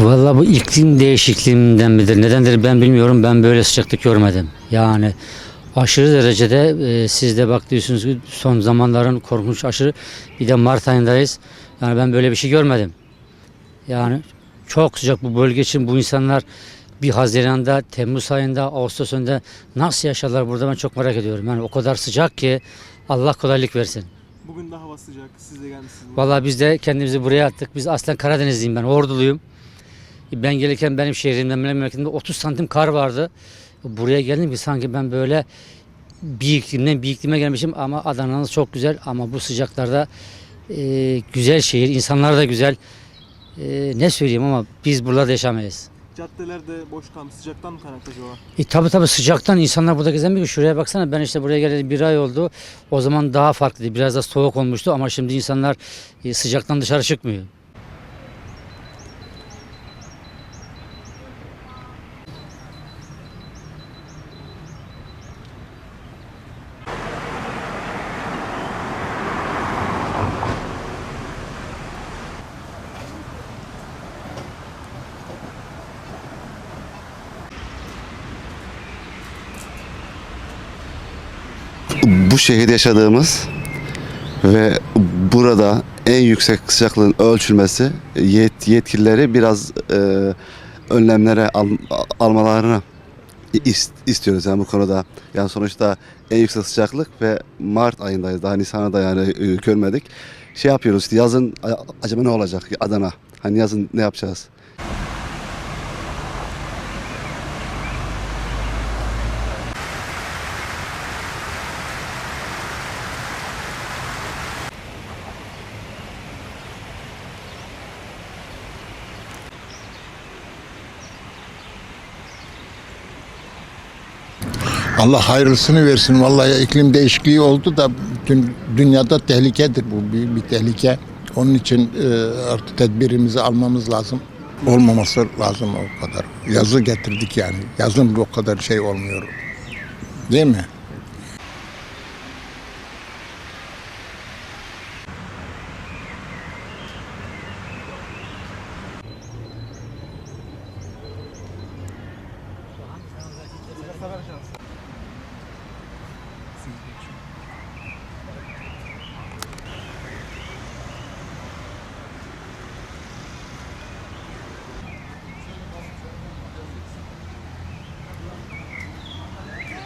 Vallahi bu iklim değişikliğinden midir? Nedendir ben bilmiyorum. Ben böyle sıcaklık görmedim. Yani aşırı derecede e, siz de bak diyorsunuz ki son zamanların korkunç aşırı. Bir de Mart ayındayız. Yani ben böyle bir şey görmedim. Yani çok sıcak bu bölge için bu insanlar bir Haziran'da, Temmuz ayında, Ağustos ayında nasıl yaşarlar burada ben çok merak ediyorum. Yani o kadar sıcak ki Allah kolaylık versin. Bugün de hava sıcak. Siz de gelmişsiniz. Vallahi biz de kendimizi buraya attık. Biz aslen Karadenizliyim ben, Orduluyum. Ben gelirken benim şehrimden, memleketimde 30 santim kar vardı. Buraya geldim ki sanki ben böyle bir iklimden bir iklime gelmişim ama Adana'nız çok güzel ama bu sıcaklarda e, güzel şehir, insanlar da güzel. E, ne söyleyeyim ama biz burada yaşamayız. Caddelerde boş kalmış. Sıcaktan mı kaynaklı acaba? E tabi tabi sıcaktan insanlar burada gezemiyor ki şuraya baksana ben işte buraya geleli bir ay oldu. O zaman daha farklıydı biraz da soğuk olmuştu ama şimdi insanlar e, sıcaktan dışarı çıkmıyor. Bu şehirde yaşadığımız ve burada en yüksek sıcaklığın ölçülmesi yet, yetkilileri biraz e, önlemlere al, almalarını is- istiyoruz yani bu konuda. Yani sonuçta en yüksek sıcaklık ve Mart ayındayız. Daha Nisan'ı da yani e, görmedik. Şey yapıyoruz işte yazın acaba ne olacak Adana? Hani yazın ne yapacağız? Allah hayırlısını versin. Vallahi iklim değişikliği oldu da bütün dünyada tehlikedir bu bir, bir tehlike. Onun için e, artık tedbirimizi almamız lazım. Olmaması lazım o kadar. Yazı getirdik yani. Yazın bu kadar şey olmuyor. Değil mi?